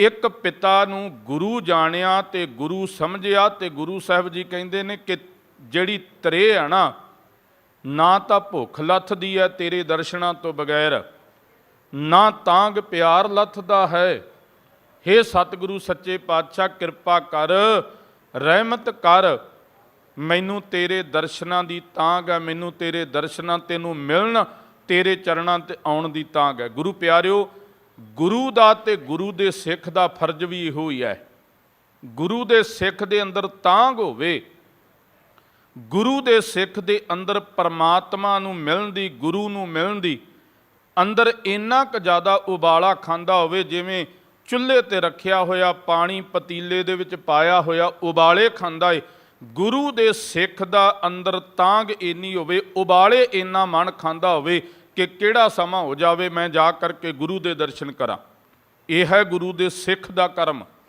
ਇੱਕ ਪਿਤਾ ਨੂੰ ਗੁਰੂ ਜਾਣਿਆ ਤੇ ਗੁਰੂ ਸਮਝਿਆ ਤੇ ਗੁਰੂ ਸਾਹਿਬ ਜੀ ਕਹਿੰਦੇ ਨੇ ਕਿ ਜਿਹੜੀ ਤਰੇ ਆ ਨਾ ਨਾ ਤਾਂ ਭੁੱਖ ਲੱਥਦੀ ਹੈ ਤੇਰੇ ਦਰਸ਼ਨਾਂ ਤੋਂ ਬਗੈਰ, ਨਾ ਤਾਂਗ ਪਿਆਰ ਲੱਥਦਾ ਹੈ। ਹੇ ਸਤਿਗੁਰੂ ਸੱਚੇ ਪਾਤਸ਼ਾਹ, ਕਿਰਪਾ ਕਰ, ਰਹਿਮਤ ਕਰ। ਮੈਨੂੰ ਤੇਰੇ ਦਰਸ਼ਨਾਂ ਦੀ ਤਾਂਗ ਹੈ ਮੈਨੂੰ ਤੇਰੇ ਦਰਸ਼ਨਾਂ ਤੈਨੂੰ ਮਿਲਣ, ਤੇਰੇ ਚਰਨਾਂ ਤੇ ਆਉਣ ਦੀ ਤਾਂਗ ਹੈ ਗੁਰੂ ਪਿਆਰਿਓ ਗੁਰੂ ਦਾ ਤੇ ਗੁਰੂ ਦੇ ਸਿੱਖ ਦਾ ਫਰਜ਼ ਵੀ ਇਹੋ ਹੀ ਹੈ। ਗੁਰੂ ਦੇ ਸਿੱਖ ਦੇ ਅੰਦਰ ਤਾਂਗ ਹੋਵੇ, ਗੁਰੂ ਦੇ ਸਿੱਖ ਦੇ ਅੰਦਰ ਪਰਮਾਤਮਾ ਨੂੰ ਮਿਲਣ ਦੀ, ਗੁਰੂ ਨੂੰ ਮਿਲਣ ਦੀ, ਅੰਦਰ ਇੰਨਾ ਕੁ ਜ਼ਿਆਦਾ ਉਬਾਲਾ ਖਾਂਦਾ ਹੋਵੇ, ਜਿਵੇਂ ਚੁੱਲ੍ਹੇ ਤੇ ਰੱਖਿਆ ਹੋਇਆ, ਪਾਣੀ ਪਤੀਲੇ ਦੇ ਵਿੱਚ ਪਾਇਆ ਹੋਇਆ, ਉਬਾਲੇ ਖਾਂਦਾ ਏ, ਗੁਰੂ ਦੇ ਸਿੱਖ ਦਾ ਅੰਦਰ ਤਾਂਗ ਇੰਨੀ ਹੋਵੇ, ਉਬਾਲੇ ਇੰਨਾ ਮਨ ਖਾਂਦਾ ਹੋਵੇ ਕਿ ਕਿਹੜਾ ਸਮਾਂ ਹੋ ਜਾਵੇ ਮੈਂ ਜਾ ਕਰਕੇ ਗੁਰੂ ਦੇ ਦਰਸ਼ਨ ਕਰਾਂ। ਇਹ ਹੈ ਗੁਰੂ ਦੇ ਸਿੱਖ ਦਾ ਕਰਮ।